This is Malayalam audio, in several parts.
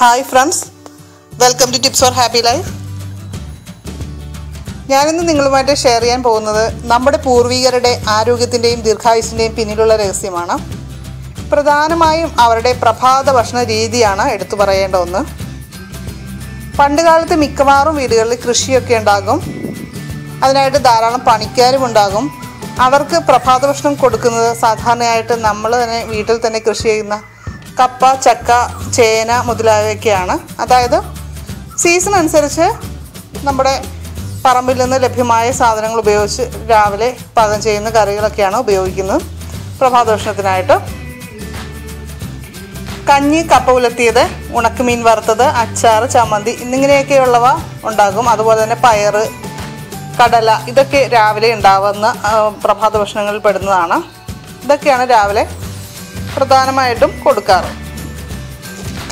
Hi friends welcome to tips for happy life ഞാനിന്ന് നിങ്ങളുമായിട്ട് ഷെയർ ചെയ്യാൻ പോകുന്നത് നമ്മുടെ പൂർവികരുടെ ആരോഗ്യത്തിന്റെയും ദീർഘായുസിന്റെയും പിന്നിലുള്ള രഹസ്യമാണ്. പ്രധാനമായും അവരുടെ പ്രഭാത ഭക്ഷണ രീതിയാണ് എടുത്തു പറയേണ്ട ഒന്ന്. പണ്ടുകാലത്ത് മിക്കവാറും വീടുകളിൽ കൃഷിയൊക്കെ ഉണ്ടാകും. അതിനായിട്ട് ധാരാളം പണിക്കാരും ഉണ്ടാകും. അവർക്ക് പ്രഭാത ഭക്ഷണം കൊടുക്കുന്നത് സാധാരണയായിട്ട് നമ്മൾ തന്നെ വീട്ടിൽ തന്നെ കൃഷി ചെയ്യുന്ന കപ്പ ചക്ക ചേന മുതലായവയൊക്കെയാണ്. അതായത് സീസൺ അനുസരിച്ച് നമ്മുടെ പറമ്പിൽ നിന്ന് ലഭ്യമായ സാധനങ്ങൾ ഉപയോഗിച്ച് രാവിലെ പാകം ചെയ്യുന്ന കറികളൊക്കെയാണ് ഉപയോഗിക്കുന്നത്. പ്രഭാതോഷണത്തിനായിട്ട് കഞ്ഞി കപ്പ ഉലത്തിയത് ഉണക്കമീൻ വറുത്തത് അച്ചാർ ചമ്മന്തി എന്നിങ്ങനെയൊക്കെയുള്ളവ ഉണ്ടാകും. അതുപോലെ തന്നെ പയർ കടല ഇതൊക്കെ രാവിലെ ഉണ്ടാവുന്ന പ്രഭാത ഭക്ഷണങ്ങളിൽ പെടുന്നതാണ്. ഇതൊക്കെയാണ് രാവിലെ പ്രധാനമായിട്ടും കൊടുക്കാറ്.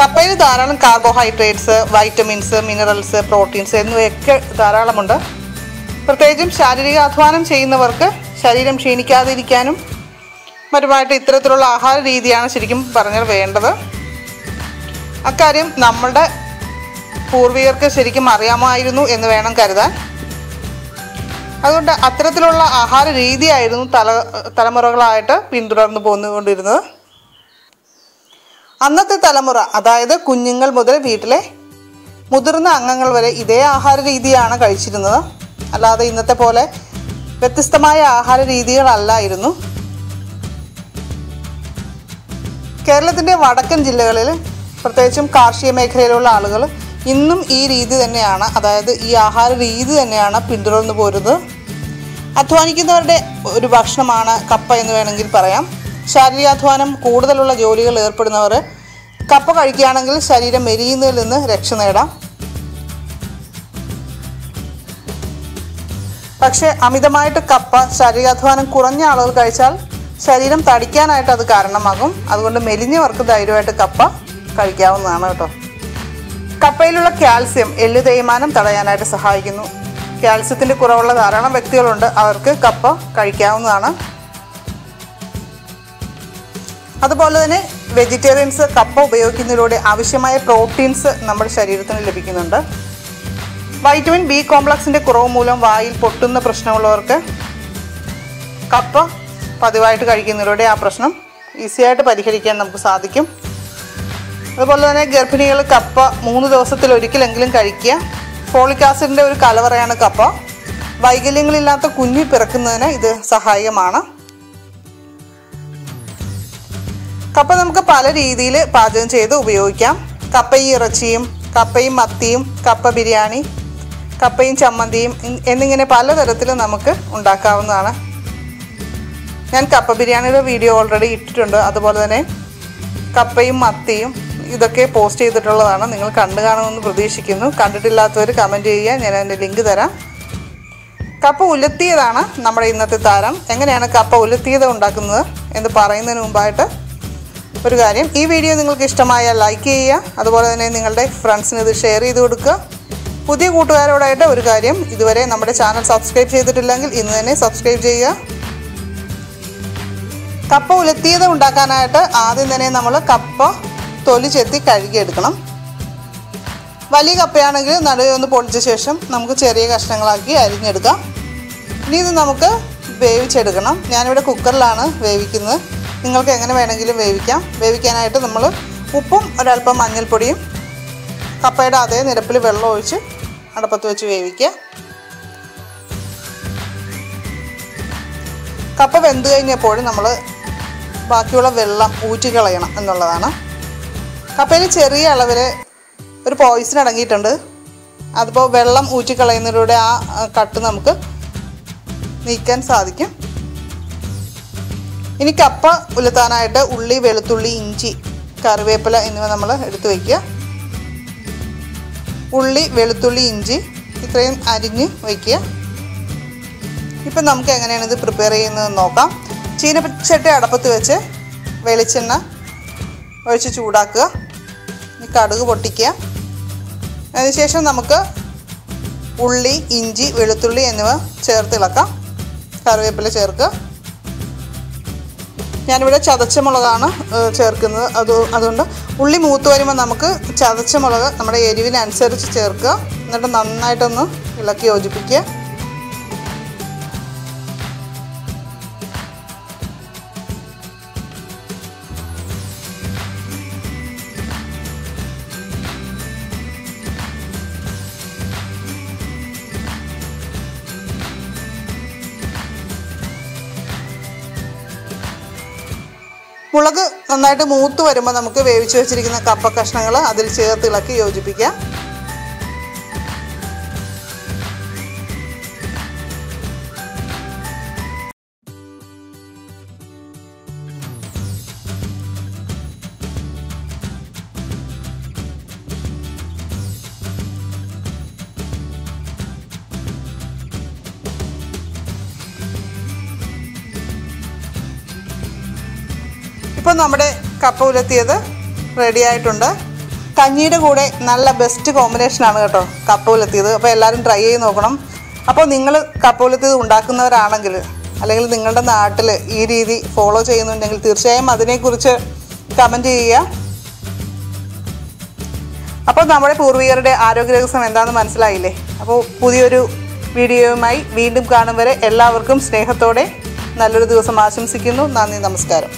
കപ്പയിൽ ധാരാളം കാർബോഹൈഡ്രേറ്റ്സ് വൈറ്റമിൻസ് മിനറൽസ് പ്രോട്ടീൻസ് എന്നിവയൊക്കെ ധാരാളമുണ്ട്. പ്രത്യേകിച്ചും ശാരീരിക അധ്വാനം ചെയ്യുന്നവർക്ക് ശരീരം ക്ഷീണിക്കാതിരിക്കാനും മറ്റുമായിട്ട് ഇത്തരത്തിലുള്ള ആഹാര രീതിയാണ് ശരിക്കും പറഞ്ഞാൽ വേണ്ടത്. അക്കാര്യം നമ്മളുടെ പൂർവികർക്ക് ശരിക്കും അറിയാമായിരുന്നു എന്ന് വേണം കരുതാൻ. അതുകൊണ്ട് അത്തരത്തിലുള്ള ആഹാര രീതിയായിരുന്നു തല തലമുറകളായിട്ട് പിന്തുടർന്നു പോന്നുകൊണ്ടിരുന്നത്. അന്നത്തെ തലമുറ അതായത് കുഞ്ഞുങ്ങൾ മുതൽ വീട്ടിലെ മുതിർന്ന അംഗങ്ങൾ വരെ ഇതേ ആഹാര രീതിയാണ് കഴിച്ചിരുന്നത്. അല്ലാതെ ഇന്നത്തെ പോലെ വ്യത്യസ്തമായ ആഹാര രീതികളല്ലായിരുന്നു. കേരളത്തിന്റെ വടക്കൻ ജില്ലകളിൽ പ്രത്യേകിച്ചും കാർഷിക മേഖലയിലുള്ള ആളുകൾ ഇന്നും ഈ രീതി തന്നെയാണ് അതായത് ഈ ആഹാര രീതി തന്നെയാണ് പിന്തുടർന്നു പോരുന്നത്. അധ്വാനിക്കുന്നവരുടെ ഒരു ഭക്ഷണമാണ് കപ്പ എന്ന് വേണമെങ്കിൽ പറയാം. ശാരീരികാധ്വാനം കൂടുതലുള്ള ജോലികൾ ഏർപ്പെടുന്നവർ കപ്പ കഴിക്കുകയാണെങ്കിൽ ശരീരം മെലിയുന്നതിൽ നിന്ന് രക്ഷ നേടാം. പക്ഷേ അമിതമായിട്ട് കപ്പ ശരീരാധ്വാനം കുറഞ്ഞ ആളുകൾ കഴിച്ചാൽ ശരീരം തടിക്കാനായിട്ട് അത് കാരണമാകും. അതുകൊണ്ട് മെലിഞ്ഞവർക്ക് ധൈര്യമായിട്ട് കപ്പ കഴിക്കാവുന്നതാണ് കേട്ടോ. കപ്പയിലുള്ള കാൽസ്യം എല്ല് തേയ്മാനം തടയാനായിട്ട് സഹായിക്കുന്നു. കാൽസ്യത്തിന്റെ കുറവുള്ള ധാരാളം വ്യക്തികളുണ്ട്. അവർക്ക് കപ്പ കഴിക്കാവുന്നതാണ്. അതുപോലെ തന്നെ വെജിറ്റേറിയൻസ് കപ്പ ഉപയോഗിക്കുന്നതിലൂടെ ആവശ്യമായ പ്രോട്ടീൻസ് നമ്മുടെ ശരീരത്തിന് ലഭിക്കുന്നുണ്ട്. വൈറ്റമിൻ ബി കോംപ്ലക്സിന്റെ കുറവ് മൂലം വായിൽ പൊട്ടുന്ന പ്രശ്നമുള്ളവർക്ക് കപ്പ പതിവായിട്ട് കഴിക്കുന്നതിലൂടെ ആ പ്രശ്നം ഈസിയായിട്ട് പരിഹരിക്കാൻ നമുക്ക് സാധിക്കും. അതുപോലെ തന്നെ ഗർഭിണികൾ കപ്പ മൂന്ന് ദിവസത്തിൽ ഒരിക്കലെങ്കിലും കഴിക്കുക. ഫോളിക് ആസിഡിന്റെ ഒരു കലവറയാണ് കപ്പ. വൈകല്യങ്ങളില്ലാത്ത കുഞ്ഞി പിറക്കുന്നതിന് ഇത് സഹായകമാണ്. കപ്പ നമുക്ക് പല രീതിയിൽ പാചകം ചെയ്ത് ഉപയോഗിക്കാം. കപ്പയും ഇറച്ചിയും കപ്പയും മത്തിയും കപ്പ ബിരിയാണി കപ്പയും ചമ്മന്തിയും എന്നിങ്ങനെ പലതരത്തിൽ നമുക്ക് ഉണ്ടാക്കാവുന്നതാണ്. ഞാൻ കപ്പ ബിരിയാണിയുടെ വീഡിയോ ഓൾറെഡി ഇട്ടിട്ടുണ്ട്. അതുപോലെ തന്നെ കപ്പയും മത്തിയും ഇതൊക്കെ പോസ്റ്റ് ചെയ്തിട്ടുള്ളതാണ്. നിങ്ങൾ കണ്ടു കാണുമെന്ന് പ്രതീക്ഷിക്കുന്നു. കണ്ടിട്ടില്ലാത്തവർ കമന്റ് ചെയ്യുക. ഞാൻ അതിന്റെ ലിങ്ക് തരാം. കപ്പ ഉലത്തിയതാണ് നമ്മുടെ ഇന്നത്തെ താരം. എങ്ങനെയാണ് കപ്പ ഉലത്തിയത് ഉണ്ടാക്കുന്നത് എന്ന് പറയുന്നതിന് മുമ്പായിട്ട് ഒരു കാര്യം ഈ വീഡിയോ നിങ്ങൾക്ക് ഇഷ്ടമായാൽ ലൈക്ക് ചെയ്യുക അതുപോലെ തന്നെ നിങ്ങളുടെ ഫ്രണ്ട്സിന് ഇത് ഷെയർ ചെയ്ത് കൊടുക്കുക. പുതിയ കൂട്ടുകാരോടായിട്ട് ഒരു കാര്യം ഇതുവരെ നമ്മുടെ ചാനൽ സബ്സ്ക്രൈബ് ചെയ്തിട്ടില്ലെങ്കിൽ ഇന്ന് തന്നെ സബ്സ്ക്രൈബ് ചെയ്യുക. കപ്പ ഉലത്തിയത് ഉണ്ടാക്കാനായിട്ട് ആദ്യം തന്നെ നമ്മൾ കപ്പ തൊലി ചെത്തി കഴുകിയെടുക്കണം. വലിയ കപ്പയാണെങ്കിൽ നടുവെ ഒന്ന് പൊളിച്ച ശേഷം നമുക്ക് ചെറിയ കഷ്ണങ്ങളാക്കി അരിഞ്ഞെടുക്കാം. ഇനി ഇത് നമുക്ക് വേവിച്ചെടുക്കണം. ഞാനിവിടെ കുക്കറിലാണ് വേവിക്കുന്നത്. നിങ്ങൾക്ക് എങ്ങനെ വേണമെങ്കിലും വേവിക്കാം. വേവിക്കാനായിട്ട് നമ്മൾ ഉപ്പും ഒരല്പം മഞ്ഞൾപ്പൊടിയും കപ്പയുടെ അതേ നിരപ്പിൽ വെള്ളം ഒഴിച്ച് അടപ്പത്ത് വെച്ച് വേവിക്കുക. കപ്പ വെന്ത് കഴിഞ്ഞപ്പോൾ നമ്മൾ ബാക്കിയുള്ള വെള്ളം ഊറ്റി കളയണം എന്നുള്ളതാണ്. കപ്പയിൽ ചെറിയ അളവിൽ ഒരു പോയിസൺ അടങ്ങിയിട്ടുണ്ട്. അതിപ്പോൾ വെള്ളം ഊറ്റിക്കളയുന്നതിലൂടെ ആ ആ കട്ട് നമുക്ക് നീക്കാൻ സാധിക്കും. ഇനി കപ്പ ഉലത്താനായിട്ട് ഉള്ളി വെളുത്തുള്ളി ഇഞ്ചി കറിവേപ്പില എന്നിവ നമ്മൾ എടുത്ത് വയ്ക്കുക ഉള്ളി വെളുത്തുള്ളി ഇഞ്ചി ഇത്രയും അരിഞ്ഞ് വയ്ക്കുക ഇപ്പം നമുക്ക് എങ്ങനെയാണ് ഇത് പ്രിപ്പയർ ചെയ്യുന്നത് നോക്കാം. ചീനപ്പച്ചട്ടി അടപ്പത്ത് വെച്ച് വെളിച്ചെണ്ണ ഒഴിച്ച് ചൂടാക്കുക. കടുക് പൊട്ടിക്കുക. അതിനുശേഷം നമുക്ക് ഉള്ളി ഇഞ്ചി വെളുത്തുള്ളി എന്നിവ ചേർത്ത് ഇളക്കാം. കറിവേപ്പില ചേർക്കുക. ഞാനിവിടെ ചതച്ച മുളകാണ് ചേർക്കുന്നത്. അത് അതുകൊണ്ട് ഉള്ളി മൂത്ത് വരുമ്പോൾ നമുക്ക് ചതച്ച മുളക് നമ്മുടെ എരിവിനനുസരിച്ച് ചേർക്കുക. എന്നിട്ട് നന്നായിട്ടൊന്ന് ഇളക്കി യോജിപ്പിക്കുക. മുളക് നന്നായിട്ട് മൂത്ത് വരുമ്പോൾ നമുക്ക് വേവിച്ച് വെച്ചിരിക്കുന്ന കപ്പ കഷ്ണങ്ങൾ അതിൽ ചേർത്ത് ഇളക്കി യോജിപ്പിക്കാം. ഇപ്പോൾ നമ്മുടെ കപ്പ ഉലത്തിയത് റെഡി ആയിട്ടുണ്ട്. കഞ്ഞിയുടെ കൂടെ നല്ല ബെസ്റ്റ് കോമ്പിനേഷനാണ് കേട്ടോ കപ്പ ഉലത്തിയത് അപ്പോൾ എല്ലാവരും ട്രൈ ചെയ്ത് നോക്കണം. അപ്പോൾ നിങ്ങൾ കപ്പ ഉലത്തിയത് ഉണ്ടാക്കുന്നവരാണെങ്കിൽ അല്ലെങ്കിൽ നിങ്ങളുടെ നാട്ടിൽ ഈ രീതി ഫോളോ ചെയ്യുന്നുണ്ടെങ്കിൽ തീർച്ചയായും അതിനെക്കുറിച്ച് കമന്റ് ചെയ്യുക. അപ്പോൾ നമ്മുടെ പൂർവികരുടെ ആരോഗ്യ രഹസ്യം എന്താണെന്ന് മനസ്സിലായില്ലേ? അപ്പോൾ പുതിയൊരു വീഡിയോയുമായി വീണ്ടും കാണും വരെ എല്ലാവർക്കും സ്നേഹത്തോടെ നല്ലൊരു ദിവസം ആശംസിക്കുന്നു. നന്ദി നമസ്കാരം.